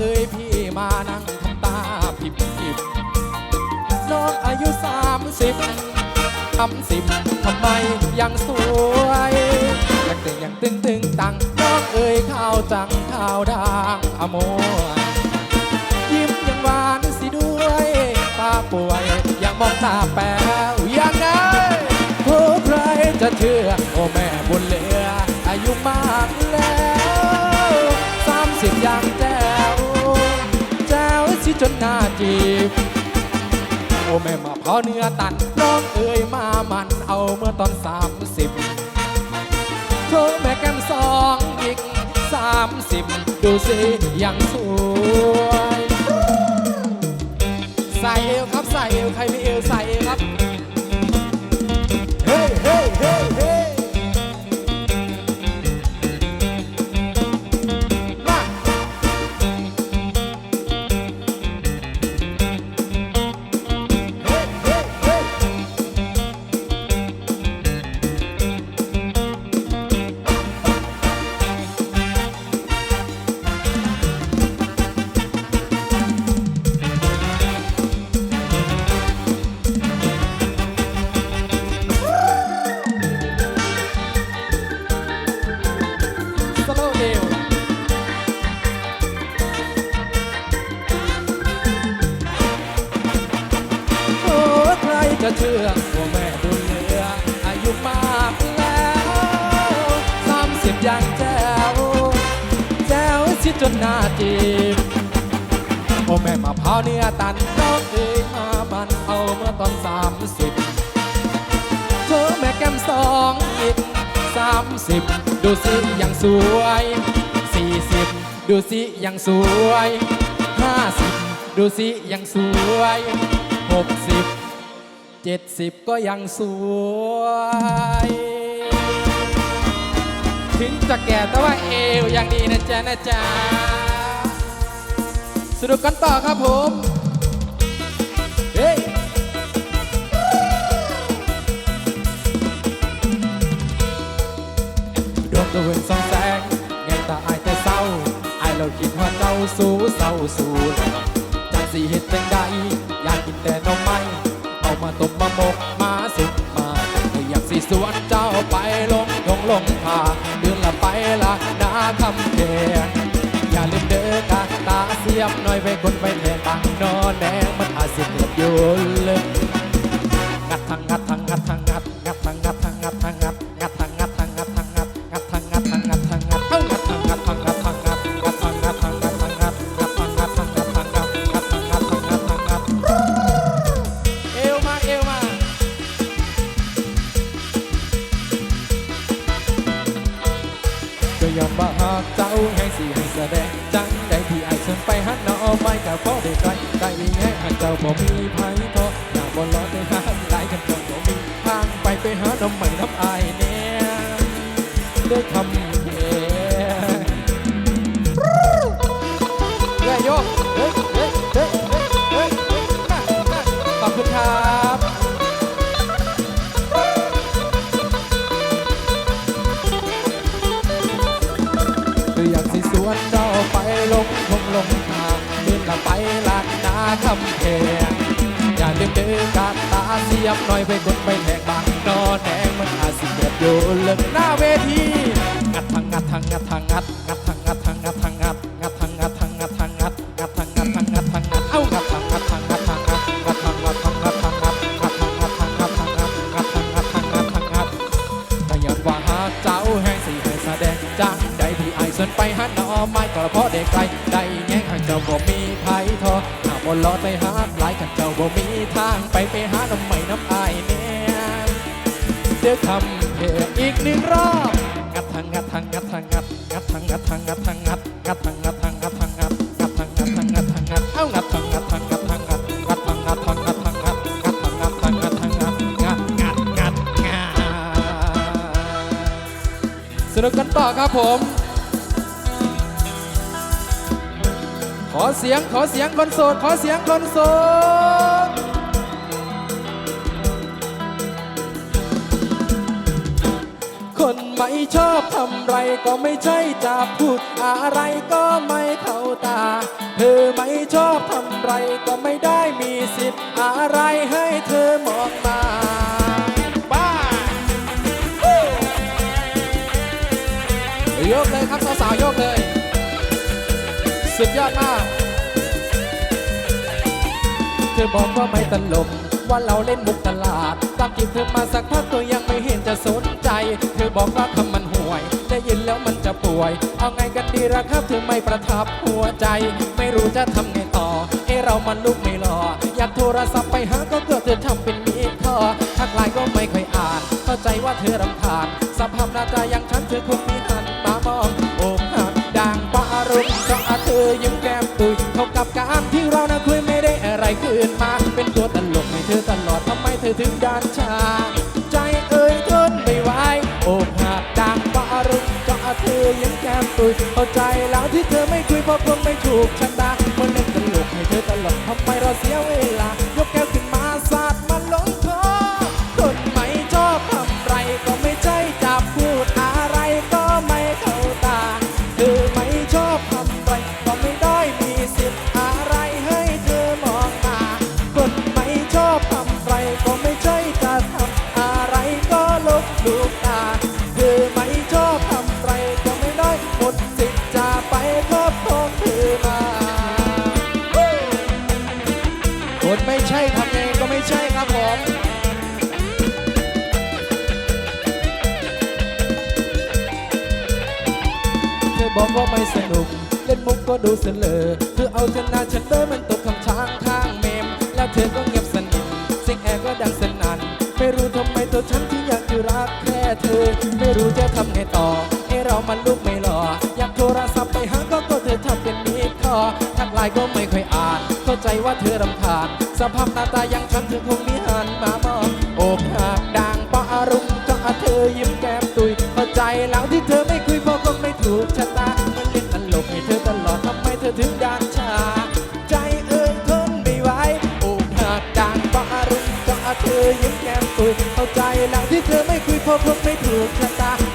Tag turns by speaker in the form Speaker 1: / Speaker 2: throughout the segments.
Speaker 1: เอ้ยพี่มานั่งทำตาผิบผิบน้องอายุสามสิบทำสิบทำไมยังสวยยังตึงยังตึงตึงตังน้องเอ้ยข้าวจังข้าวดังอโมยยิ้มยังหวานสิด้วยตาป่วยยังมองตาแป๋วยังไงผู้ใครจะเชื่อ วสิจนหน้าจีบ โอ้แม่มาเพอเนื้อตันน้องเอ๋ยมามันเอาเมื่อตอนสามสิบโชว์แม่แก้มสองอีกสามสิบดูสิยังสวยใส่เอวครับใส่เอวใครไม่เอวใส่เอวครับ แม่มาพร้าวเนี่ยตันน้องเอ้ยมามันเอาเมื่อตอนสามสิบเธอแม่แก้มสองอีกสามสิบดูสิยังสวยสี่สิบดูสิยังสวยห้าสิบดูสิยังสวยหกสิบเจ็ดสิบก็ยังสวยถึงจะแก่แต่ว่าเอวยังดีนะจ๊ะนะจ๊ะ สนุกกันต่อครับผมเฮ้ยดวงตะเวนส่องแสงแงงตาอายแต่เศร้าอายเราคิดว่าเจ้าสู้เศร้าสู้จากสีเห็ดจังใดอยากกินแต่นมไม้เอามาต้มมาหมกมาสุกมาก็อยากสีสวนเจ้าไปลงลงลงทางเดือนละไปละนาคำเพ รียบหน่อยไปคนไปแทนตังนอนแน หันเจ้าบ่มีไผพอหน้าบ่รอได้หาหลายกันเจ้าบ่มีทางไปไปหาทำใหม่น้ำอายเนี่ยด้วยคำเพลงเฮ้ยโยเฮ้ยเฮ้ยเฮ้ยเฮ้ยเฮ้ยเฮ้ยมามาขอบคุณครับ ยบหน่อยไปกดไปแทงบางนอนแดงมันอาจสิเกิดอยู่เลิกหน้าเวทีงัดทางงัดทางงัดทางงัดงัดทางงัดทางงัดทางงัดงัดทางงัดทางงัดทางงัดงัดทางงัดทางงัดทางงัดเอ้างัดทางงัดทางงัดทางงัดงัดทางงัดทางงัดทางงัดงัดทางงัดทางงัดทางงัดงัดทางงัดทางงัดทางงัดแต่ย้อนว่าหาเจ้าแห่งสีให้แสดงจังใดที่ไอายสนไปหันหนอไม้ก็เพราะเด็กไกลได้แง่งหากเจ้าบ่มีไผ่ทอหาบนล้อใจหา เดี๋ยวคำเพลงอีกหนึ่งรอบงัดทางงัดทางงัดทางงัดงัดทางงัดทางงัดทางงัดงัดทางงัดทางงัดทางงัดงัดทางงัดทางงัดทางงัดเอ้างัดทางงัดทางงัดทางงัดงัดทางงัดทางงัดทางงัดงัดทางงัดทางงัดทางงัดงัดงัดงัดงัดสนุกกันต่อครับผม ขอเสียงขอเสียงคนโสดขอเสียงคนโสด ทำไรก็ไม่ใช่จะพูด อะไรก็ไม่เข้าตา เธอไม่ชอบทำไรก็ไม่ได้มีสิทธิ์อะไรให้เธอมองมาบ้ายกเลยครับสาวๆยกเลย สุดยอดมาก เธอบอกว่าไม่ตลกว่าเราเล่นมุกตลาดตามจีบเธอมาสักพักก็ยังไม่เห็นจะสนใจ เธอบอกว่าคำได้ ยินแล้วมันจะป่วย เอาไงกันดีละครับเธอไม่ประทับหัวใจ ไม่รู้จะทำไงต่อ เอะเรามันลูกไม่หล่ออยากโทรศัพท์ไปหาก็เกิดเธอทำเป็นมีดคอทักไลน์ก็ไม่ค่อยอ่าน เข้าใจว่าเธอรำคาญสภาพหน้าตาอย่างฉันเธอคงมีหันมามองอกหักดังปารมณ์ก็อาเธอยิ้มแก้มตุยเท่ากับการที่เรานะคุยไม่ได้อะไรคืนมา เป็นตัวตลกให้เธอตลอดทำไมเธอถึงด้านชา เข้าใจแล้วที่เธอไม่คุยเพราะคนไม่ถูกชะตาคนเล่นตลกให้เธอตลอดทำไมเราเสียเวลา เล่นมุกก็ดูเสลอเธอเอาชนะฉันเด้อมันตกคำช้างข้างเมม แล้วเธอก็เงียบสนิทเสียงแอร์ก็ดังสนั่นไม่รู้ทำไมตัวฉันที่อยากจะรักแค่เธอ ไม่รู้จะทำไงต่อเอะเรามันลูกไม่หล่ออยากโทรศัพท์ไปหาก็ก็เธอทำเป็นมีดคอทักไลน์ก็ไม่ค่อยอ่าน เข้าใจว่าเธอรำคาญสภาพหน้าตาย่างฉันเธอคงมีหันมามองอกหักดังปะอารมณ์ก็เธอยิ้มแก้มตุยเข้าใจแล้วที่ เข้าใจแล้วที่เธอไม่คุยเพราะพบไม่ถูกชะตา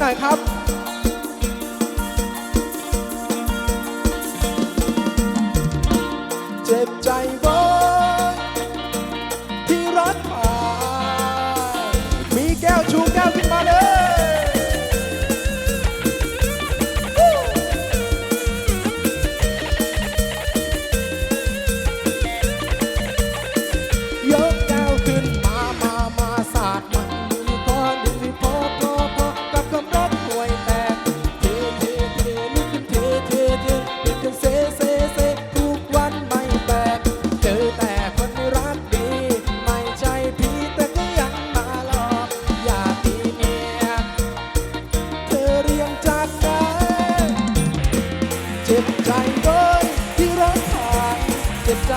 Speaker 1: หน่อยครับ จ็บใจโดยที่รักผ่านเจ็บใจ